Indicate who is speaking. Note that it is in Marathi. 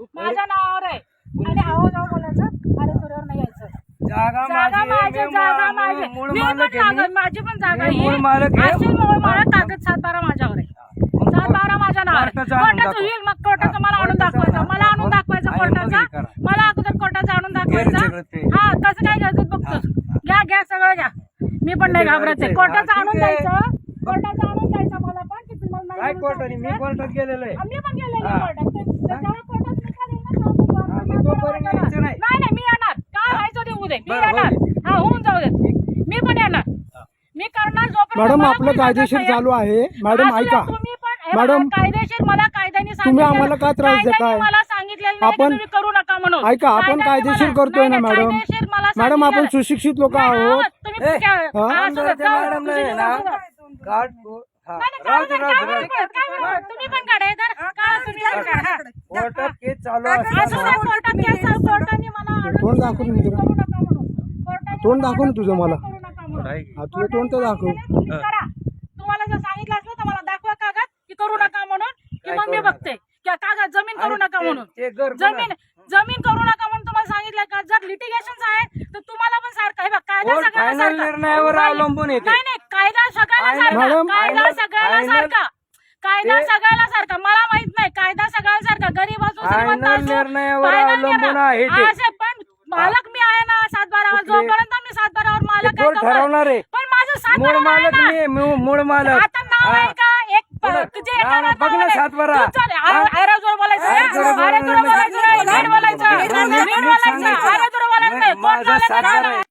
Speaker 1: माझ्या नावावर आहे. आणि आहो जाऊ बोलायचं? अरे तुझ्यावर नाही यायचं.
Speaker 2: जागा
Speaker 1: जागा
Speaker 2: माझी
Speaker 1: जागा मी पण. जागा माझी पण जागा
Speaker 2: मी मूळ
Speaker 1: आहे.
Speaker 2: मालक आहे.
Speaker 1: असेल मूळ मालक कागद सात बारा माझ्यावर आहे. सात बारा माझ्या नावावर आहे.
Speaker 2: कोर्टाचं आणून
Speaker 1: कोर्टाचं
Speaker 2: दाखवा.
Speaker 1: होईल मग कोर्टाचं मला आणून
Speaker 2: कोर्टाचं
Speaker 1: दाखवायचं.
Speaker 2: आणून
Speaker 1: मला आणून
Speaker 2: दाखवा.
Speaker 1: दाखवायचं
Speaker 2: आणि मग
Speaker 1: कोर्टाचा
Speaker 2: करा.
Speaker 1: मला अगोदर कोर्टाचं आणून
Speaker 2: सगळं ते.
Speaker 1: दाखवायचं हा कसं काय घ्यायचं बघतो घ्या घ्या सगळं घ्या. मी पण नाही आहे.
Speaker 2: करायचंय.
Speaker 1: कोर्टाचं
Speaker 2: हा,
Speaker 1: आणून
Speaker 2: ठीक आहे.
Speaker 1: द्यायचं. कोर्टाचं आणून द्यायचं मला पण की तुम्हाला नाही
Speaker 2: काय
Speaker 1: म्हणून
Speaker 2: कोर्टाने? मी
Speaker 1: सांगितलं.
Speaker 2: कोर्टात गेलेलो आहे.
Speaker 1: आम्ही पण गेलेलो कोर्टात निकाल येईल ना, तेव्हा
Speaker 2: हा,
Speaker 1: आपण
Speaker 2: मी तोपर्यंत
Speaker 1: कोर्टात
Speaker 2: यायचं नाही.
Speaker 1: नाही नाही मी येणार. काय व्हायचं ते मी येणार. हा होऊन जाऊ दे. मी पण येणार. मी करणार जोपर्यंत
Speaker 3: मॅडम
Speaker 1: मला
Speaker 3: आपलं कायदेशीर चालू आहे. मॅडम ऐका.
Speaker 1: तुम्ही पण
Speaker 3: मॅडम,
Speaker 1: कायदेशीर मला कायद्याने
Speaker 3: तुम्ही आम्हाला का त्रास देताय?
Speaker 1: मला सांगितलेलं
Speaker 3: आपण-
Speaker 1: तुम्ही करू नका म्हणून.
Speaker 3: ऐका आपण कायदेशीर करतोय ना मॅडम. मॅडम आपण सुशिक्षित लोक आहोत.
Speaker 2: ए, कोर्टात केस चालू असताना.
Speaker 3: तोंड दाखव ना मित्र.
Speaker 1: करू नका म्हणून. कोर्टाने
Speaker 3: तोंड
Speaker 1: मला
Speaker 3: दाखव ना तुझं मला. हा तुझं तोंड तर दाखव.
Speaker 1: तुम्ही करा. तुम्हाला जर सांगितलं असलं तर मला दाखवा कागद की करू नका म्हणून. की मग मी बघते. की कागद जमीन करू नका
Speaker 2: ते-
Speaker 1: म्हणून. जमीन जमीन करू नका म्हणून तुम्हाला सांगितलं का? जर लिटिगेशन आहे तर तुम्हाला पण सारखं हे बघ कायदा
Speaker 2: कोर्ट
Speaker 1: सगळ्याला
Speaker 2: final
Speaker 1: सारखा.
Speaker 2: निर्णयावर
Speaker 1: नाही,
Speaker 2: अवलंबून येते.
Speaker 1: नाही नाही कायदा सगळ्याला सारखा.
Speaker 3: मॅडम,
Speaker 1: कायदा
Speaker 2: final-
Speaker 1: सगळ्याला
Speaker 2: final-
Speaker 1: सारखा. कायदा
Speaker 2: ते-
Speaker 1: सगळ्याला सारखा मला माहीत नाही कायदा सगळ्याला सारखा गरीब असो श्रीमंत
Speaker 2: निर्णयावर अवलंबून. आहे ते.
Speaker 1: असे पण मालक मी आहे ना सात बारावर
Speaker 2: कुठले?
Speaker 1: जोपर्यंत मी सात बारावर मालक आहे तोपर्यंत-
Speaker 2: ठरवणार आहे.
Speaker 1: पण माझं सात
Speaker 2: मूळ
Speaker 1: बारावर आहे
Speaker 2: मालक
Speaker 1: ना.
Speaker 2: मी आहे, मूळ मालक
Speaker 1: आता नाव
Speaker 2: हा.
Speaker 1: आहे का एक प-
Speaker 2: बघ,
Speaker 1: तुझे
Speaker 2: नाव
Speaker 1: एका
Speaker 2: ना, बघ ना,
Speaker 1: नावावर आहे.
Speaker 2: सातबारा.
Speaker 1: तू चाल,
Speaker 2: हा?
Speaker 1: अरे अरे जोर बोलायचं
Speaker 2: अरे
Speaker 1: नाही.
Speaker 2: जोर
Speaker 1: अरे
Speaker 2: बोलायचं
Speaker 1: जोर बोलायचं नाही.
Speaker 2: नाही.
Speaker 1: नीट बोलायचं.
Speaker 2: नाही,
Speaker 1: नीट
Speaker 2: नीट
Speaker 1: बोलायचं.
Speaker 2: सांगायचं.
Speaker 1: अरे जोर बोलायचं नाही. कोण
Speaker 2: माझा
Speaker 1: बोलायचं
Speaker 2: सातबारा
Speaker 1: नाही.
Speaker 2: आहे.